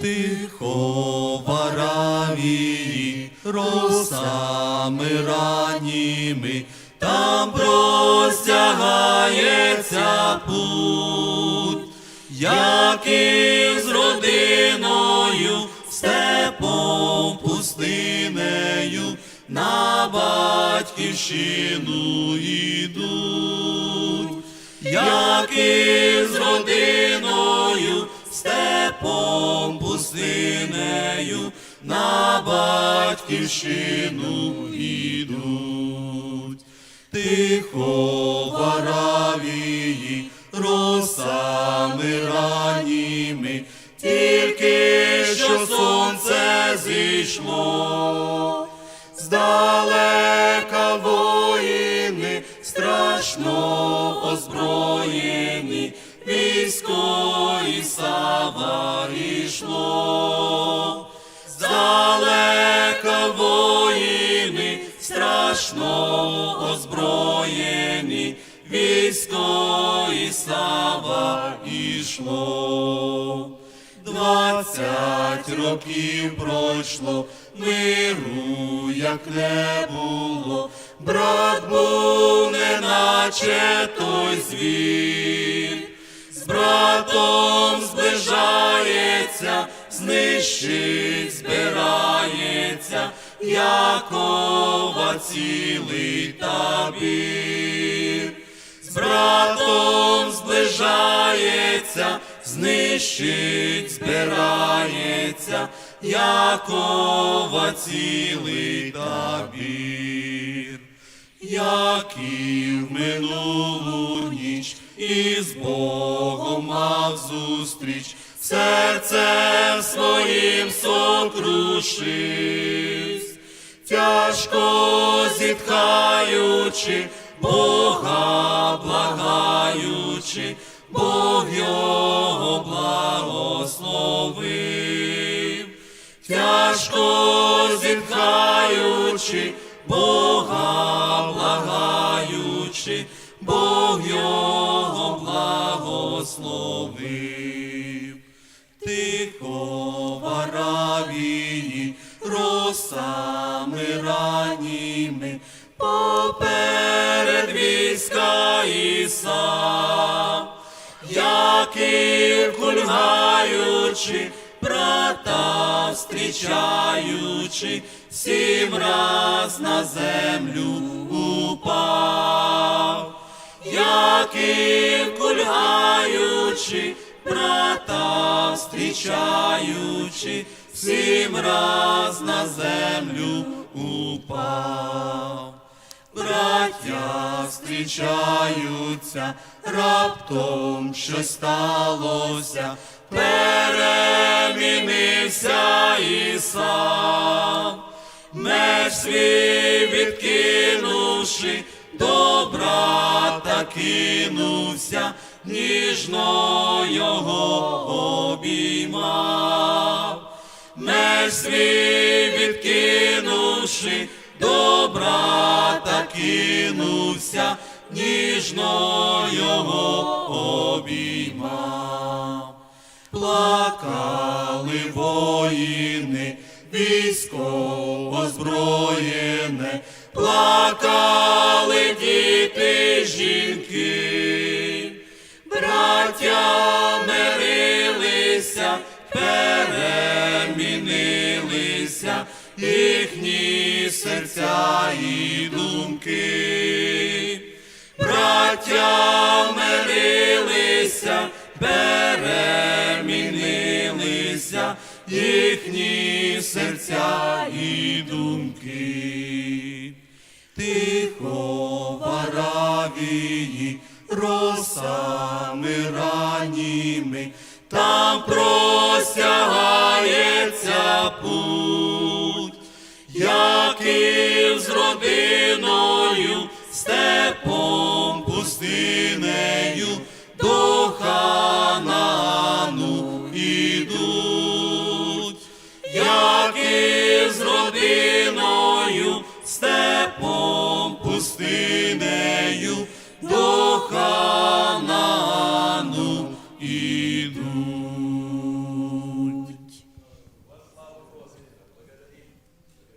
Тихо в росами ранніми, там простягається путь, як із родиною, степом пустинею, на батьківщину йдуть, як із родиною, степом пустинею, на батьківщину йдуть. Тихо в росами ранніми, тільки що сонце зійшло, здалека воїни страшно озброєні, військо йшло, здалека воїни страшно озброєні, військо і сава йшло. Двадцять років пройшло, миру як не було, брат був неначе той звір, братом зближається, знищить, збирається, Якова цілий табір. З братом зближається, знищить, збирається, Якова цілий табір, як і в минулу ніч, із Богом мав зустріч, серцем своїм сокрушився тяжко зітхаючи, Бога благаючи, Бог його благословив, тяжко зітхаючи, Бога благаючи, Бог благословив. Тихо в Аравії, росами ранніми, поперед війська Іса, і кульгаючи, брата встрічаючи, сім раз на землю упав і кульгаючи, брата встрічаючи, сім раз на землю упав. Браття зустрічаються, раптом щось сталося, перемінився і сам меч свій відкинувши, до брата кинувся, ніжно його обіймав. Меч свій відкинувши, до брата кинувся, ніжно його обіймав. Плакали воїни, військо озброєне, плакали діти, жінки, браття мирилися, перемінилися, їхні серця і думки, браття мирилися, перемінилися, їхні серця і думки. травині, росами раніми, там простягається путь, яким з родиною, степом пустинею до Ханаану ідуть, яким з родиною